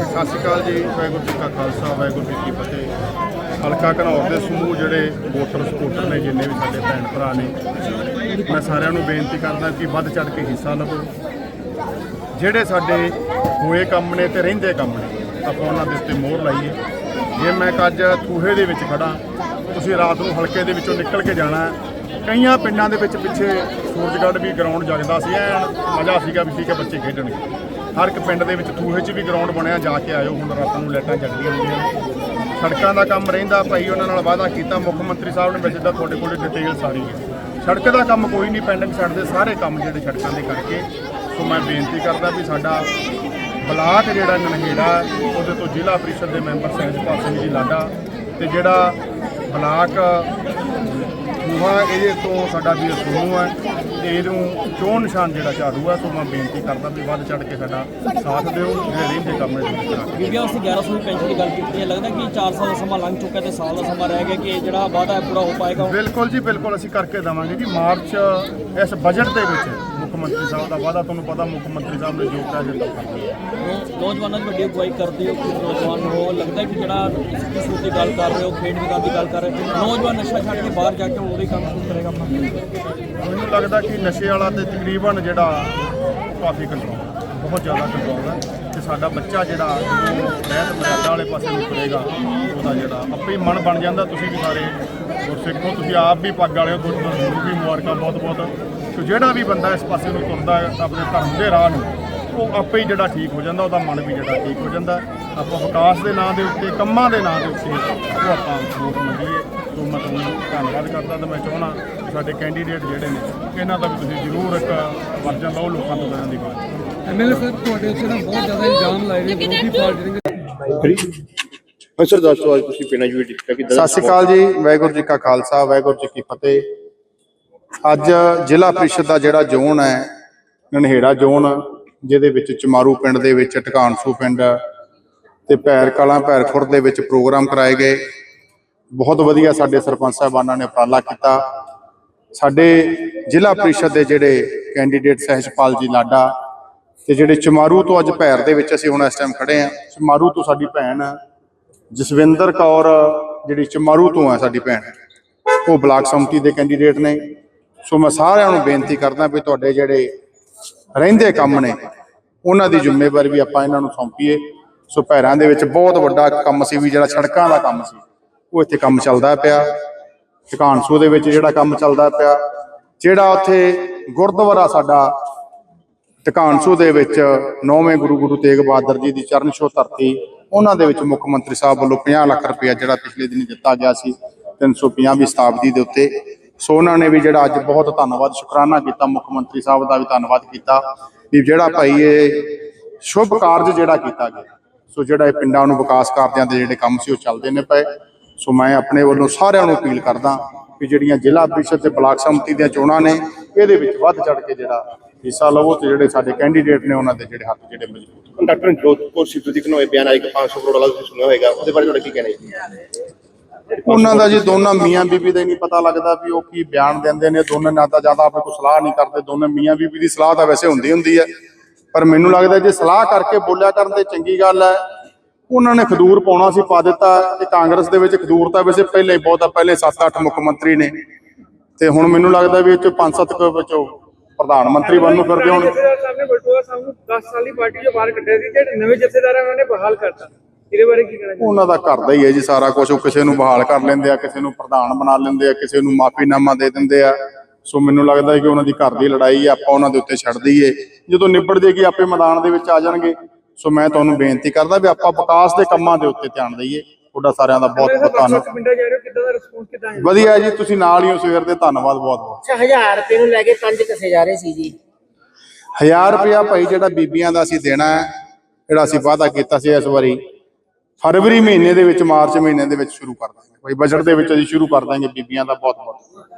ਸਤਿ ਸ਼੍ਰੀ ਅਕਾਲ ਜੀ, ਵਾਹਿਗੁਰੂ ਜੀ ਕਾ ਖਾਲਸਾ, ਵਾਹਿਗੁਰੂ ਜੀ ਕੀ ਫਤਿਹ। ਹਲਕਾ ਘਨੌਰ ਦੇ ਸਮੂਹ ਜਿਹੜੇ ਵੋਟਰ, ਸਪੋਰਟਰ ਨੇ, ਜਿੰਨੇ ਵੀ ਸਾਡੇ ਭੈਣ ਭਰਾ ਨੇ, ਮੈਂ ਸਾਰਿਆਂ ਨੂੰ ਬੇਨਤੀ ਕਰਦਾ ਕਿ ਵੱਧ ਚੜ ਕੇ ਹਿੱਸਾ ਲਵੋ। ਜਿਹੜੇ ਸਾਡੇ ਹੋਏ ਕੰਮ ਨੇ ਤੇ ਰਹਿੰਦੇ ਕੰਮ ਨੇ, ਆਪਾਂ ਉਹਨਾਂ ਦੇ ਉੱਤੇ ਮੋਹਰ ਲਾਈਏ। ਜੇ ਮੈਂ ਅੱਜ ਥੂਹੇ ਦੇ ਵਿੱਚ ਖੜਾ ਤੁਸੀਂ ਰਾਤ ਨੂੰ ਹਲਕੇ ਦੇ ਵਿੱਚੋਂ ਨਿਕਲ ਕੇ ਜਾਣਾ ਕਈਆਂ ਪਿੰਡਾਂ ਦੇ ਵਿੱਚ ਪਿੱਛੇ ਸੂਰਜਗੜ੍ਹ ਵੀ ਗਰਾਊਂਡ ਜਗਦਾ ਸੀ, ਐਨ ਮਜ਼ਾ ਸੀਗਾ ਵੀ ਠੀਕ ਹੈ, ਬੱਚੇ ਖੇਡਣਗੇ। ਹਰ ਇੱਕ ਪਿੰਡ ਦੇ ਵਿੱਚ ਥੂਹੇ 'ਚ ਵੀ ਗਰਾਊਂਡ ਬਣਿਆ, ਜਾ ਕੇ ਆਇਓ। ਹੁਣ ਰਾਤਾਂ ਨੂੰ ਲਾਈਟਾਂ ਜਗਦੀਆਂ ਹੁੰਦੀਆਂ ਸੜਕਾਂ ਦਾ ਕੰਮ ਰਹਿੰਦਾ, ਭਾਈ ਉਹਨਾਂ ਨਾਲ ਵਾਅਦਾ ਕੀਤਾ, ਮੁੱਖ ਮੰਤਰੀ ਸਾਹਿਬ ਨੇ ਵੈਸੇ ਤਾਂ ਤੁਹਾਡੇ ਕੋਲ ਡਿਟੇਲ ਸਾਰੀ ਹੈ। ਸੜਕ ਦਾ ਕੰਮ ਕੋਈ ਨਹੀਂ ਪੈਂਡਿੰਗ ਛੱਡਦੇ ਸਾਰੇ ਕੰਮ ਜਿਹੜੇ ਸੜਕਾਂ ਦੇ ਕਰਕੇ। ਸੋ ਮੈਂ ਬੇਨਤੀ ਕਰਦਾ ਵੀ ਸਾਡਾ ਬਲਾਕ ਜਿਹੜਾ ਨਨਹੇੜਾ, ਉਹਦੇ ਤੋਂ ਜ਼ਿਲ੍ਹਾ ਪ੍ਰੀਸ਼ਦ ਦੇ ਮੈਂਬਰ ਸਹਿਜਪਾਲ ਸਿੰਘ ਜੀ ਲਾਡਾ, ਤੇ ਜਿਹੜਾ ਬਲਾਕ ਦੂਹਾ ਇਹਦੇ ਤੋਂ ਸਾਡਾ ਵੀ ਸਮੂਹ ਹੈ। ਤੇ ਇਹਨੂੰ ਚੋਣ ਨਿਸ਼ਾਨ ਜਿਹੜਾ ਝਾੜੂ ਹੈ ਸੋ ਮੈਂ ਬੇਨਤੀ ਕਰਦਾ ਵੀ ਵੱਧ ਚੜ ਕੇ ਸਾਡਾ ਸਾਥ ਦਿਓ ਜਿਹੜੇ ਰਹਿੰਦੇ ਕੰਮ ਨੇ ਜ਼ਰੂਰ ਕਰਾਂਗੇ ਬੀਬੀਆਂ ਵਾਸਤੇ 1100 ਦੀ ਪੈਨਸ਼ਨ ਦੀ ਗੱਲ ਕੀਤੀ ਹੈ ਲੱਗਦਾ ਕਿ 4 ਸਾਲ ਦਾ ਸਮਾਂ ਲੰਘ ਚੁੱਕਾ ਤੇ ਸਾਲ ਦਾ ਸਮਾਂ ਰਹਿ ਗਿਆ ਕਿ ਇਹ ਜਿਹੜਾ ਵਾਅਦਾ ਹੈ ਪੂਰਾ ਹੋ ਪਾਏਗਾ। ਬਿਲਕੁਲ ਜੀ ਬਿਲਕੁਲ ਅਸੀਂ ਕਰਕੇ ਦੇਵਾਂਗੇ ਜੀ। ਮਾਰਚ ਇਸ ਬਜਟ ਦੇ ਵਿੱਚ ਮੁੱਖ ਮੰਤਰੀ ਸਾਹਿਬ ਦਾ ਵਾਅਦਾ ਤੁਹਾਨੂੰ ਪਤਾ ਮੁੱਖ ਮੰਤਰੀ ਸਾਹਿਬ ਨੇ ਜੋ ਕਿਹਾ ਜੇ ਨੌਜਵਾਨਾਂ ਦੀ ਵੱਡੀ ਅਗਵਾਈ ਕਰਦੇ ਹੋ ਕਿ ਨੌਜਵਾਨ ਹੋ ਲੱਗਦਾ ਕਿ ਜਿਹੜਾ ਇਸ ਦੀ ਗੱਲ ਕਰ ਰਹੇ ਹੋ ਖੇਡ ਵਿਕਾਸ ਦੀ ਗੱਲ ਕਰ ਰਹੇ ਹੋ ਨੌਜਵਾਨ ਨਸ਼ਾ ਛੱਡ ਕੇ ਬਾਹਰ ਜਾ ਕੇ ਉਹਦੇ ਕੰਮ ਸ਼ੁਰੂ ਕਰੇਗਾ ਆਪਣਾ। ਮੈਨੂੰ ਲੱਗਦਾ ਕਿ ਨਸ਼ੇ ਵਾਲਾ ਤੇ ਤਕਰੀਬਨ ਜਿਹੜਾ ਕਾਫੀ ਕੰਟਰੋਲ ਬਹੁਤ ਜ਼ਿਆਦਾ ਕੰਟਰੋਲ ਹੈ ਤੇ ਸਾਡਾ ਬੱਚਾ ਜਿਹੜਾ ਰਹਿਤ ਮਰਿਆਦਾ ਵਾਲੇ ਪਾਸੇ ਨੂੰ ਤੁਰੇਗਾ, ਉਹਦਾ ਜਿਹੜਾ ਆਪੇ ਹੀ ਮਨ ਬਣ ਜਾਂਦਾ। ਤੁਸੀਂ ਵੀ ਸਾਰੇ ਗੁਰਸਿੱਖੋ ਤੁਸੀਂ ਆਪ ਵੀ ਪੱਗ ਵਾਲੇ ਹੋ ਤੁਹਾਨੂੰ ਵੀ ਮੁਬਾਰਕਾਂ ਬਹੁਤ ਬਹੁਤ ਸੋ ਜਿਹੜਾ ਵੀ ਬੰਦਾ ਇਸ ਪਾਸੇ ਨੂੰ ਤੁਰਦਾ ਹੈ, ਆਪਣੇ ਧਰਮ ਦੇ ਰਾਹ ਨੂੰ, ਉਹ ਆਪੇ ਹੀ ਜਿਹੜਾ ਠੀਕ ਹੋ ਜਾਂਦਾ, ਉਹਦਾ ਮਨ ਵੀ ਜਿਹੜਾ ਠੀਕ ਹੋ ਜਾਂਦਾ। ਆਪਾਂ ਵਿਕਾਸ ਦੇ ਨਾਂ ਦੇ ਉੱਤੇ, ਕੰਮਾਂ ਦੇ ਨਾਂ ਦੇ ਉੱਤੇ ਉਹ ਆਪਾਂ ਵੋਟ ਮੰਗੀਏ ਮੈਂ ਤੁਹਾਨੂੰ ਧੰਨਵਾਦ ਕਰਦਾ ਤੇ ਮੈਂ ਚਾਹਣਾ ਸਾਡੇ ਕੈਂਡੀਡੇਟ ਜਿਹੜੇ ਨੇ ਇਹਨਾਂ ਦਾ ਵੀ ਤੁਸੀਂ ਜ਼ਰੂਰ ਇੱਕ ਵਰਜਨ ਲਓ ਲੋਕਾਂ ਤੋਂ ਇਹਨਾਂ ਦੀ ਬਾਤ ਐਮਐਲਏ ਸਾਹਿਬ ਤੁਹਾਡੇ ਉੱਤੇ ਨਾ ਬਹੁਤ ਜ਼ਿਆਦਾ ਇਲਜ਼ਾਮ ਲਾਏ ਨੇ ਵਿਰੋਧੀ ਪਾਰਟੀ ਦੇ ਹਾਂ ਸਰ ਦੱਸੋ ਅੱਜ ਤੁਸੀਂ ਪਿੰਡਾਂ ਕੀਤਾ ਕਿ ਸਤਿ ਸ਼੍ਰੀ ਅਕਾਲ ਜੀ ਵਾਹਿਗੁਰੂ ਜੀ ਕਾ ਖਾਲਸਾ ਵਾਹਿਗੁਰੂ ਜੀ ਕੀ ਫਤਿਹ। ਅੱਜ ਜ਼ਿਲ੍ਹਾ ਪ੍ਰੀਸ਼ਦ ਦਾ ਜਿਹੜਾ ਜ਼ੋਨ ਹੈ ਨਨਹੇੜਾ ਜ਼ੋਨ ਜਿਹਦੇ ਵਿੱਚ ਚਮਾਰੂ ਪਿੰਡ ਦੇ ਵਿੱਚ ਟਿਕਾਣਸੂ ਪਿੰਡ ਤੇ ਪੈਰ ਕਲਾਂ ਪੈਰ ਖੁਰਦ ਦੇ ਵਿੱਚ ਪ੍ਰੋਗਰਾਮ ਕਰਾਏ ਗਏ। ਬਹੁਤ ਵਧੀਆ ਸਾਡੇ ਸਰਪੰਚ ਸਾਹਿਬਾਨਾਂ ਨੇ ਉਪਰਾਲਾ ਕੀਤਾ। ਸਾਡੇ ਜ਼ਿਲ੍ਹਾ ਪ੍ਰੀਸ਼ਦ ਦੇ ਜਿਹੜੇ ਕੈਂਡੀਡੇਟ ਸਹਿਜਪਾਲ ਜੀ ਲਾਡਾ ਤੇ ਜਿਹੜੇ ਚਮਾਰੂ ਤੋਂ ਅੱਜ ਭੈਰ ਦੇ ਵਿੱਚ ਅਸੀਂ ਹੁਣ ਇਸ ਟਾਈਮ ਖੜੇ ਆ ਚਮਾਰੂ ਤੋਂ ਸਾਡੀ ਭੈਣ ਜਸਵਿੰਦਰ ਕੌਰ, ਜਿਹੜੀ ਚਮਾਰੂ ਤੋਂ ਹੈ ਸਾਡੀ ਭੈਣ, ਉਹ ਬਲਾਕ ਸੰਮਤੀ ਦੇ ਕੈਂਡੀਡੇਟ ਨੇ। ਸੋ ਮੈਂ ਸਾਰਿਆਂ ਨੂੰ ਬੇਨਤੀ ਕਰਦਾ ਵੀ ਤੁਹਾਡੇ ਜਿਹੜੇ ਰਹਿੰਦੇ ਕੰਮ ਨੇ, ਉਹਨਾਂ ਦੀ ਜ਼ਿੰਮੇਵਾਰੀ ਵੀ ਆਪਾਂ ਇਹਨਾਂ ਨੂੰ ਸੌਂਪੀਏ। ਸੋ ਭੈਰਾਂ ਦੇ ਵਿੱਚ ਬਹੁਤ ਵੱਡਾ ਕੰਮ ਸੀ ਵੀ ਜਿਹੜਾ ਸੜਕਾਂ ਦਾ ਕੰਮ ਸੀ। ਉਹ ਇੱਥੇ ਕੰਮ ਚੱਲਦਾ ਪਿਆ। ਟਿਕਾਣਸੂ ਦੇ ਵਿੱਚ ਜਿਹੜਾ ਕੰਮ ਚੱਲਦਾ ਪਿਆ। ਜਿਹੜਾ ਉੱਥੇ ਗੁਰਦੁਆਰਾ ਸਾਡਾ ਟਿਕਾਣਸੂ ਦੇ ਵਿੱਚ ਨੌਵੇਂ ਗੁਰੂ ਗੁਰੂ ਤੇਗ ਬਹਾਦਰ ਜੀ ਦੀ ਚਰਨ ਛੋਹ ਧਰਤੀ, ਉਹਨਾਂ ਦੇ ਵਿੱਚ ਮੁੱਖ ਮੰਤਰੀ ਸਾਹਿਬ ਵੱਲੋਂ 50 ਲੱਖ ਰੁਪਇਆ ਜਿਹੜਾ ਪਿਛਲੇ ਦਿਨ ਦਿੱਤਾ ਗਿਆ ਸੀ 350ਵੀਂ ਸ਼ਤਾਬਦੀ ਦੇ ਉੱਤੇ। ਸੋ ਉਹਨਾਂ ਨੇ ਵੀ ਜਿਹੜਾ ਅੱਜ ਬਹੁਤ ਧੰਨਵਾਦ, ਸ਼ੁਕਰਾਨਾ ਕੀਤਾ, ਮੁੱਖ ਮੰਤਰੀ ਸਾਹਿਬ ਦਾ ਵੀ ਧੰਨਵਾਦ ਕੀਤਾ ਵੀ ਜਿਹੜਾ ਭਾਈ ਇਹ ਸ਼ੁਭ ਕਾਰਜ ਜਿਹੜਾ ਕੀਤਾ ਗਿਆ। ਸੋ ਜਿਹੜਾ ਇਹ ਪਿੰਡਾਂ ਨੂੰ ਵਿਕਾਸ ਕਾਰਜਾਂ ਦੇ ਜਿਹੜੇ ਕੰਮ ਸੀ, ਉਹ ਚੱਲਦੇ ਨੇ ਪਏ। ਸੋ ਮੈਂ ਆਪਣੇ ਵੱਲੋਂ ਸਾਰਿਆਂ ਨੂੰ ਅਪੀਲ ਕਰਦਾ ਵੀ ਜਿਹੜੀਆਂ ਜ਼ਿਲ੍ਹਾ ਪ੍ਰੀਸ਼ਦ ਤੇ ਬਲਾਕ ਸੰਮਤੀ ਦੀਆਂ ਚੋਣਾਂ ਨੇ ਇਹਦੇ ਵਿੱਚ ਵੱਧ ਚੜ ਕੇ ਜਿਹੜਾ ਹਿੱਸਾ ਲਵੋ ਤੇ ਜਿਹੜੇ ਸਾਡੇ ਕੈਂਡੀਡੇਟ ਨੇ ਉਹਨਾਂ ਦੇ ਜਿਹੜੇ ਹੱਥ ਜਿਹੜੇ ਮਜ਼ਬੂਤ ਡਾਕਟਰ ਜੋਤਪੁਰ ਸਿੱਧੂ ਦੀ ਕਨੋਏ ਬਿਆਨ ਆਇਆ ਕਿ 500 ਕਰੋੜ ਵਾਲਾ ਤੁਸੀਂ ਸੁਣਿਆ ਹੋਵੇਗਾ? ਉਹਦੇ ਬਾਰੇ ਤੁਹਾਡਾ ਕੀ ਕਹਿਣਾ ਹੈ ਉਹਨਾਂ ਦਾ ਜੀ ਦੋਨਾਂ ਮੀਆਂ ਬੀਬੀ ਦਾ ਹੀ ਨਹੀਂ ਪਤਾ ਲੱਗਦਾ ਵੀ ਉਹ ਕੀ ਬਿਆਨ ਦਿੰਦੇ ਨੇ। ਦੋਨੇ ਨਾ ਤਾਂ ਜ਼ਿਆਦਾ ਆਪਣੇ ਕੋਈ ਸਲਾਹ ਨਹੀਂ ਕਰਦੇ। ਦੋਨੇ ਮੀਆਂ ਬੀਬੀ ਦੀ ਸਲਾਹ ਤਾਂ ਵੈਸੇ ਹੁੰਦੀ ਹੁੰਦੀ ਹੈ। ਪਰ ਮੈਨੂੰ ਲੱਗਦਾ ਜੇ ਸਲਾਹ ਕਰਕੇ ਬੋਲਿਆ ਕਰਨ ਤੇ ਚੰਗੀ ਗੱਲ ਹੈ। ਉਹਨਾਂ ਨੇ ਖਦੂਰ ਪਾਉਣਾ ਸੀ ਪਾ ਦਿੱਤਾ ਤੇ ਕਾਂਗਰਸ ਦੇ ਵਿੱਚ ਖਦੂਰ ਤਾਂ ਵੈਸੇ ਪਹਿਲੇ ਹੀ ਬਹੁਤ ਆ ਪਹਿਲੇ 7-8 ਮੁੱਖ ਮੰਤਰੀ ਨੇ। ਤੇ ਹੁਣ ਮੈਨੂੰ ਲੱਗਦਾ ਵੀ ਇਹ ਚ 5-7 ਕੁ ਵਿੱਚੋਂ ਪ੍ਰਧਾਨ ਮੰਤਰੀ ਬਣਨ ਨੂੰ ਫਿਰਦੇ ਹੁਣ ਜਥੇਦਾਰ ਸਾਹਿਬ ਨੇ ਬਲਟੋਆ ਸਾਹਿਬ ਨੂੰ 10 ਸਾਲ ਦੀ ਪਾਰਟੀ ਚੋਂ ਬਾਹਰ ਕੱਢਿਆ ਸੀ ਜਿਹੜੇ ਨਵੇਂ ਜਥੇਦਾਰ ਆ ਉਹਨਾਂ ਨੇ ਬਹਾਲ ਕਰਤਾ। ਇਹਦੇ ਬਾਰੇ ਕੀ ਕਹਿਣਾ ਚਾਹੁੰਦੇ ਉਹਨਾਂ ਦਾ ਘਰ ਦਾ ਹੀ ਹੈ ਜੀ ਸਾਰਾ ਕੁਝ ਉਹ ਕਿਸੇ ਨੂੰ ਬਹਾਲ ਕਰ ਲੈਂਦੇ ਆ ਕਿਸੇ ਨੂੰ ਪ੍ਰਧਾਨ ਬਣਾ ਲੈਂਦੇ ਆ ਕਿਸੇ ਨੂੰ ਮਾਫੀਨਾਮਾ ਦੇ ਦਿੰਦੇ ਆ। ਸੋ ਮੈਨੂੰ ਲੱਗਦਾ ਹੈ ਕਿ ਉਹਨਾਂ ਦੀ ਘਰ ਦੀ ਲੜਾਈ ਆ ਆਪਾਂ ਉਹਨਾਂ ਦੇ ਉੱਤੇ ਛੱਡ ਦਈਏ। ਜਦੋਂ ਨਿਬੜ ਜੇਗੀ ਆਪੇ ਮੈਦਾਨ ਦੇ ਵਿੱਚ ਆ ਜਾਣਗੇ ਸੋ ਮੈਂ ਤੁਹਾਨੂੰ ਬੇਨਤੀ ਕਰਦਾ ਵੀ ਆਪਾਂ ਵਿਕਾਸ ਦੇ ਕੰਮਾਂ ਦੇ ਉੱਤੇ ਧਿਆਨ ਦਈਏ। ਤੁਹਾਡਾ ਸਾਰਿਆਂ ਦਾ ਬਹੁਤ ਬਹੁਤ ਧੰਨਵਾਦ। ਪਿੰਡਾਂ ਜਾ ਰਹੇ ਹੋ ਕਿੱਦਾਂ ਦਾ ਰਿਸਪੌਂਸ ਕਿੱਦਾਂ ਹੈ ਵਧੀਆ ਜੀ ਤੁਸੀਂ ਨਾਲ ਹੀ ਹੋ ਸਵੇਰ ਦੇ ਧੰਨਵਾਦ ਬਹੁਤ ਬਹੁਤ। ਅੱਛਾ 1000 ਰੁਪਏ ਨੂੰ ਲੈ ਕੇ ਪੰਜ ਕਸੇ ਜਾ ਰਹੇ ਸੀ ਜੀ। 1000 ਰੁਪਇਆ ਭਾਈ ਜਿਹੜਾ ਬੀਬੀਆਂ ਦਾ ਅਸੀਂ ਦੇਣਾ ਹੈ ਜਿਹੜਾ ਅਸੀਂ ਵਾਅਦਾ ਕੀਤਾ ਸੀ ਇਸ ਵਾਰੀ ਫਰਵਰੀ ਮਹੀਨੇ ਦੇ ਵਿੱਚ ਮਾਰਚ ਮਹੀਨੇ ਦੇ ਵਿੱਚ ਸ਼ੁਰੂ ਕਰ ਦਾਂਗੇ। ਭਾਈ ਬਜਟ ਦੇ ਵਿੱਚ ਅਸੀਂ ਸ਼ੁਰੂ ਕਰ ਦਾਂਗੇ ਬੀਬੀਆਂ ਦਾ ਬਹੁਤ ਬਹੁਤ।